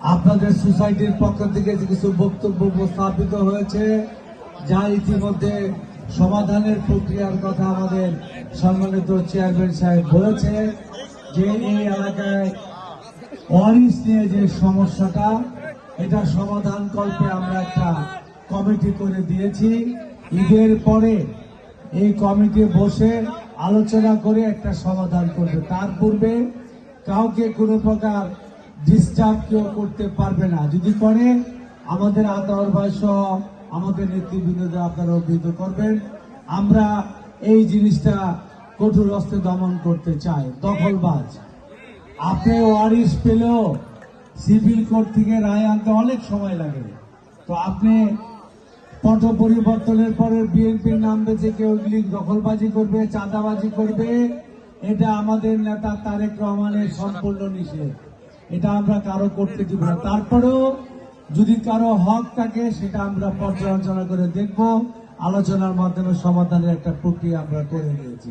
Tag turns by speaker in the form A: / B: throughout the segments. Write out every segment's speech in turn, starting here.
A: আপনাদের সোসাইটির পক্ষ থেকে কিছু বক্তব্য উপস্থাপিত হয়েছে, যা ইতিমধ্যে সমাধানের প্রক্রিয়ার কথা আমাদের সম্মানিত চেয়ারম্যান সাহেব বলেছে, যে এই এলাকায় ওয়ারিস নিয়ে যে সমস্যাটা, এটা সমাধান কল্পে আমরা একটা কমিটি করে দিয়েছি। ঈদের পরে এই কমিটি বসে আলোচনা করে একটা সমাধান করবে। তার পূর্বে কাউকে কোনো প্রকার ডিস্টার্ব কেউ করতে পারবে না। যদি করে আমাদের আতর ভাই সহ আমাদের নেতৃবৃন্দদের আপনারা অভিহিত করবেন। আমরা এই জিনিসটা কঠোর হস্তে দমন করতে চাই। দখলবাজ। আপনি ওয়ারিশ পেলেও সিভিল কোর্ট থেকে রায় আনতে অনেক সময় লাগে। তো আপনি পট পরিবর্তনের পরে বিএনপির নাম বেছে কেউ এগুলি দখলবাজি করবে, চাঁদাবাজি করবে, এটা আমাদের নেতা তারেক রহমানের সম্পূর্ণ নিষেধ। এটা আমরা কারও করতে দিব না। তারপরেও যদি কারও হক থাকে, সেটা আমরা পর্যালোচনা করে দেখব। আলোচনার মাধ্যমে সমাধানের একটা প্রক্রিয়া আমরা করে নিয়েছি।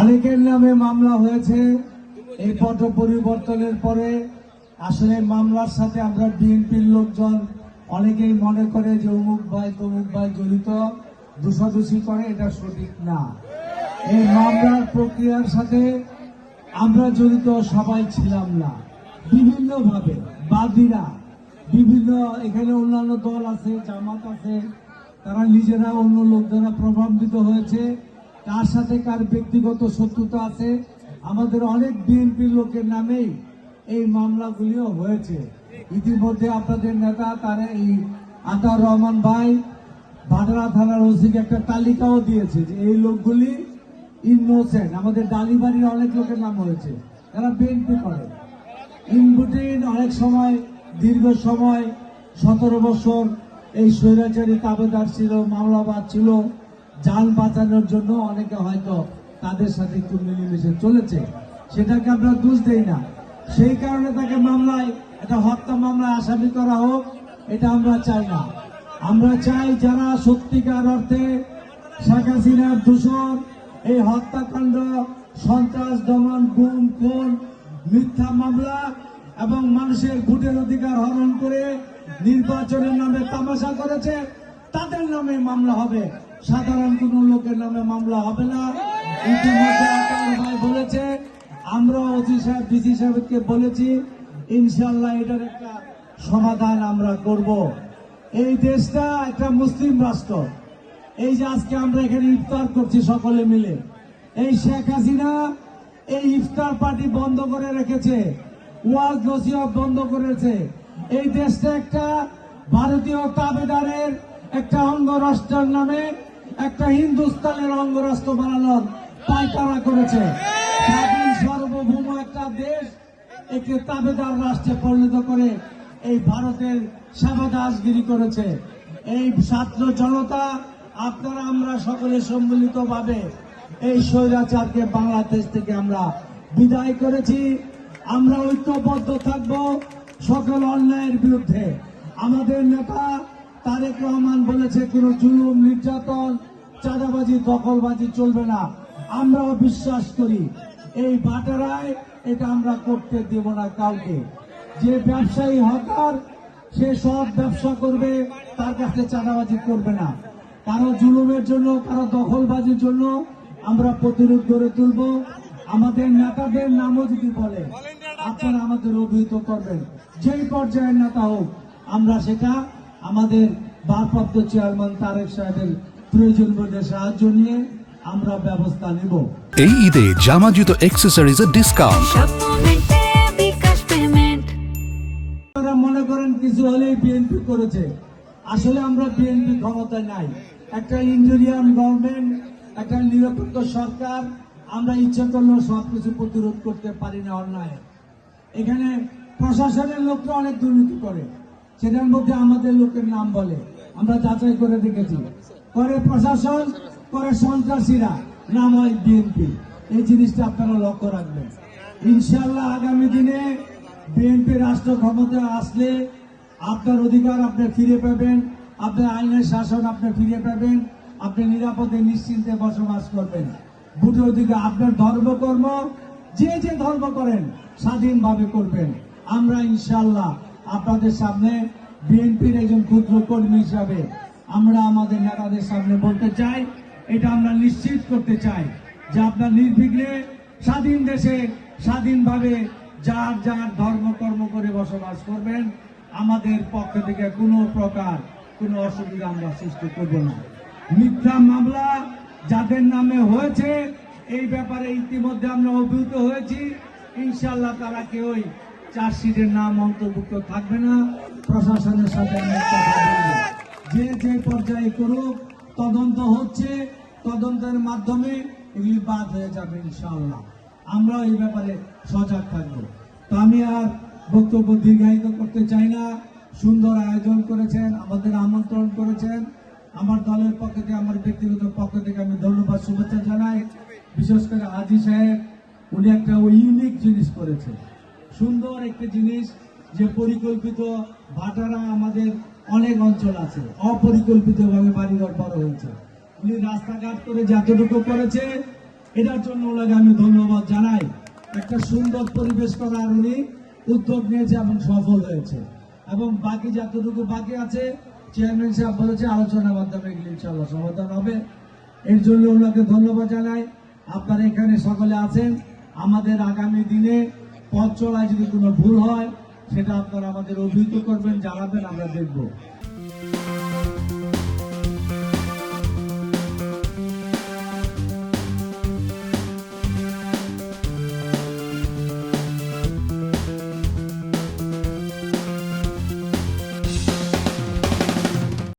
A: অনেকের নামে মামলা হয়েছে। এই পট পরিবর্তনের পরে আসলে মামলার সাথে আমরা বিএনপির লোকজন অনেকেই মনে করে যে অমুক ভাই তমুক ভাই জড়িত, দোষাদোষী করে, এটা সঠিক না। এই মামলার প্রক্রিয়ার সাথে আমরা জড়িত সবাই ছিলাম না। বিভিন্ন ভাবে বাদীরা, বিভিন্ন এখানে অন্যান্য দল আছে, জামাত আছে, তারা নিজেরা অন্য লোক দ্বারা প্রভাবিত হয়েছে। তার সাথে কার ব্যক্তিগত শত্রুতা আছে? আমাদের অনেক বিএনপি লোকের নামেই এই মামলাগুলিও হয়েছে। ইতিমধ্যে আপনাদের নেতা, তারা এই আতার রহমান ভাই ভাডারা থানার ওসিকে একটা তালিকাও দিয়েছে যে এই লোকগুলি ইনোসেন্ট আমাদের ডালিবাড়ির অনেক লোকের নাম হয়েছে। তারা বিএনপি করে। ইনবুটিন অনেক সময়, দীর্ঘ সময়, সতেরো বছর এই স্বৈরাচারী তাবেদার ছিল, মামলাবাদ ছিল, যান বাঁচানোর জন্য অনেকে হয়তো তাদের সাথে একটু মিলেমিশে চলেছে। সেটাকে আমরা দোষ দেই না। সেই কারণে তাকে মামলায়, একটা হত্যা মামলায় আসামি করা হোক, এটা আমরা চাই না। আমরা চাই যারা সত্যিকার অর্থে শেখ হাসিনার দূষণ এই হত্যাকাণ্ড, সন্ত্রাস দমন, গুম, খুন মিথ্যা মামলা এবং মানুষের ভোটের অধিকার হরণ করে নির্বাচনের নামে তামাশা করেছে, তাদের নামে মামলা হবে। সাধারণ কোন লোকের নামে মামলা হবে না। ইতিমধ্যে বলেছে আমরা ওসি সাহেব, ডিসি সাহেবকে বলেছি ইনশাল্লাহ এটার একটা সমাধান আমরা করব। এই দেশটা একটা মুসলিম রাষ্ট্র। এই যে আজকে আমরা এখানে ইফতার করছি সকলে মিলে। এই শেখ হাসিনা এই ইফতার পার্টি বন্ধ করে রেখেছে, ওয়াজ নসিহত বন্ধ করেছে। এই দেশটা একটা ভারতীয় তাবেদারের একটা অঙ্গরাষ্ট্রের নামে একটা হিন্দুস্তানের অঙ্গরাষ্ট্র বানানোর পায়তারা করেছে। স্বাধীন সার্বভৌম একটা দেশ একে তাবেদার রাষ্ট্রে পরিণত করে এই ভারতের সেবাদাসগিরি করেছে। এই ছাত্র জনতা, আপনারা আমরা সকলে সম্মিলিত ভাবে এই স্বৈরাচারকে বাংলাদেশ থেকে আমরা বিদায় করেছি। আমরা ঐক্যবদ্ধ থাকব সকল অন্যায়ের বিরুদ্ধে। আমাদের নেতা তারেক রহমান বলেছে, কোনো জুলুম, নির্যাতন, চাঁদাবাজি, দখলবাজি চলবে না। আমরাও বিশ্বাস করি, এই বাটারায় এটা আমরা করতে দেব না কাউকে। যে ব্যবসায়ী হকার, সে সব ব্যবসা করবে, তার কাছে চাঁদাবাজি করবে না। কারও জুলুমের জন্য, কারও দখলবাজির জন্য আমরা প্রতিরোধ গড়ে তুলব। আমাদের নেতাদের নামও যদি বলে আপনারা আমাদের অভিহিত করবেন। যেই পর্যায়ের নেতা হোক আমরা সেটা আমাদের ভারপ্রাপ্ত চেয়ারম্যান তারেক সাহেবের প্রয়োজন বোধে সাহায্য নিয়ে আমরা ব্যবস্থা নেব।
B: এই ঈদে জামা জুতো অ্যাক্সেসরিজের ডিসকাউন্ট
A: মনে করেন কিছু হলেই বিএনপি করেছে। আসলে আমরা বিএনপি ক্ষমতায় নাই। একটা ইন্ডিয়ান গভর্নমেন্ট একটা নিরপেক্ষ সরকার, আমরা ইচ্ছা করলেও সবকিছু প্রতিরোধ করতে পারি না অন্যায়। এখানে প্রশাসনের লোকরা অনেক দুর্নীতি করে, সেটার মধ্যে আমাদের লোকের নাম বলে। আমরা যাচাই করে দেখেছি। করে প্রশাসন করে সন্ত্রাসীরা, নাম হয় বিএনপি। এই জিনিসটা আপনারা লক্ষ্য রাখবেন। ইনশাল্লাহ আগামী দিনে বিএনপি রাষ্ট্র ক্ষমতায় আসলে আপনার অধিকার আপনি ফিরে পাবেন, আপনার আইনের শাসন আপনি ফিরে পাবেন। আপনি নিরাপদে নিশ্চিন্তে বসবাস করবেন। ভোটের দিকে আপনার ধর্মকর্ম যে যে ধর্ম করেন, স্বাধীনভাবে করবেন। আমরা ইনশাল্লাহ আপনাদের সামনে বিএনপির একজন ক্ষুদ্র কর্মী হিসাবে আমরা আমাদের নেতাদের সামনে বলতে চাই, এটা আমরা নিশ্চিত করতে চাই যে আপনার নির্বিঘ্নে স্বাধীন দেশে স্বাধীনভাবে যার যার ধর্ম কর্ম করে বসবাস করবেন, আমাদের পক্ষ থেকে কোনো প্রকার কোনো অসুবিধা আমরা সৃষ্টি করব না। মিথ্যা মামলা যাদের নামে হয়েছে, এই ব্যাপারে ইতিমধ্যে আমরা অভিভূত হয়েছি। ইনশাল্লাহ তারা কেউই চার্জশিটের নাম অন্তর্ভুক্ত থাকবে না। প্রশাসনের সাথে যে যে পর্যায়ে করুক, তদন্ত হচ্ছে। তদন্তের মাধ্যমে এগুলি বাদ হয়ে যাবে ইনশাল্লাহ আমরা এই ব্যাপারে সজাগ থাকব। তো আমি আর বক্তব্য দীর্ঘায়িত করতে চাই না। সুন্দর আয়োজন করেছেন, আমাদের আমন্ত্রণ করেছেন। আমার দলের পক্ষ থেকে, আমার ব্যক্তিগত পক্ষ থেকে আমি ধন্যবাদ, শুভেচ্ছা জানাই। বিশেষ করে আজি সাহেব, উনি একটা ইউনিক জিনিস করেছে সুন্দর একটা জিনিস যে পরিকল্পিত ভাটারা আমাদের অনেক অঞ্চল আছে, অপরিকল্পিতভাবে বাড়িঘর বড় হয়েছে। উনি রাস্তাঘাট করে যতটুকু করেছে, এটার জন্য ওনাকে আমি ধন্যবাদ জানাই। একটা সুন্দর পরিবেশ করার উনি উদ্যোগ নিয়েছে এবং সফল হয়েছে। এবং বাকি যতটুকু বাকি আছে চেয়ারম্যান সাহেব বলেছে আলোচনার মাধ্যমে এগুলি ইনশাল্লাহ সমাধান হবে। এর জন্য ওনাকে ধন্যবাদ জানাই। আপনারা এখানে সকলে আছেন। আমাদের আগামী দিনে পথ চলায় যদি কোনো ভুল হয়, সেটা আপনারা আমাদের অভিহিত করবেন, জানাবেন, আমরা দেখব।